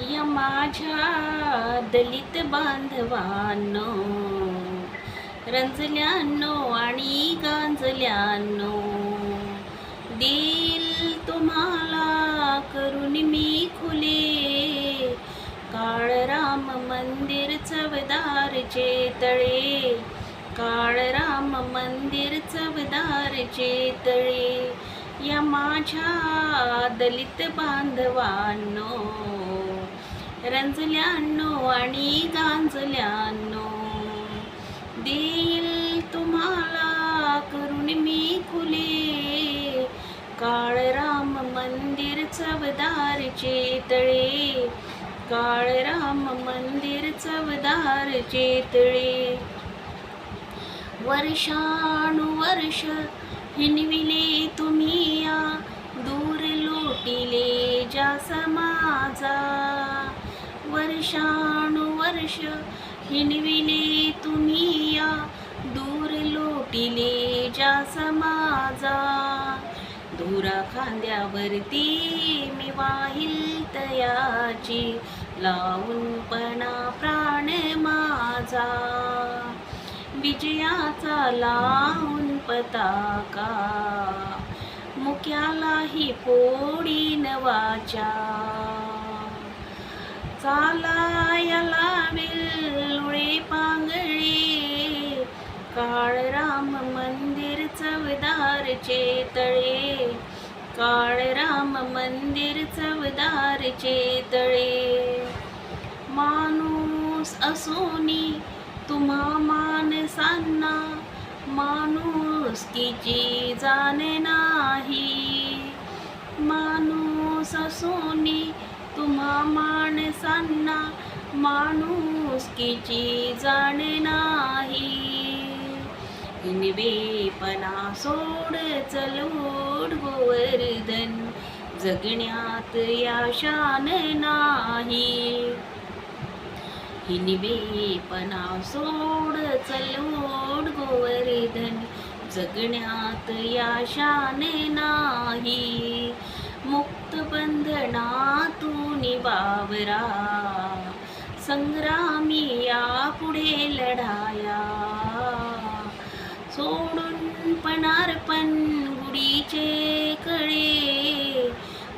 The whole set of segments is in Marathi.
या माझ्या दलित बांधवांनो रंजल्यानो आणि गांजल्यानो देईल तुम्हाला करून मी खुले. काळराम मंदिर चवदारचे तळे काळराम मंदिर चवदारचे तळे. या माझ्या दलित बांधवांनो रंजल्यानो आणि गांजल्यानो देईल तुम्हाला करून मी खुले. काळराम मंदिर चवदारचे तळे. काळराम मंदिर चवदारचे तळे. वर्षानुवर्ष हिनविले तुम्ही या. दूर लोटिले ज्या समाजा वर्षानुवर्ष हिनविले तुम्ही या. दूर लोटिले ज्या समाजा. धुरा खांद्यावरती मी वाहिल तयाची. लावून पणा प्राण माझा. विजयाचा लावून पताका. मुक्यालाही पोडी नवाच्या चालायला वेलुळे पांगळे काळराम मंदिर चवदारचे तळे काळराम मंदिर चवदारचे तळे. माणूस असोनी तुम्हा माणसांना माणुसकीची जाणे नाही. माणूस असोनी तुम्हा माणसांना माणुसकीची जाणे नाही. हिनवेपणा सोड चलोड गोवर्धन जगण्यात या शान नाही. हिनवेपणा सोड चलोड गोवर्धन जगण्यात याशान नाही. संग्रामी या पुढे लढाया. सोडून पणार्पण गुढीचे कळे.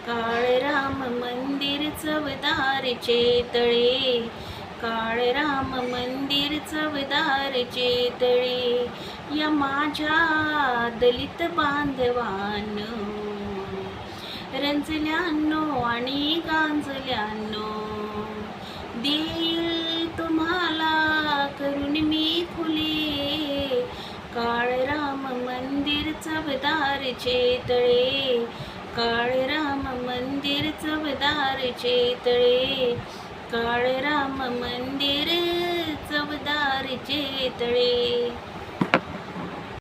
काळराम मंदिर चवदारचे तळे. काळराम मंदिर चवदारचे तळे. या माझ्या दलित बांधवांनो रंजल्यानो आणि गांजल्यानो देईल तुम्हाला करून मी खुले काळराम मंदिर चवदारचे तळे. काळराम मंदिर चवदारचे तळे. काळराम मंदिर चवदारचे तळे.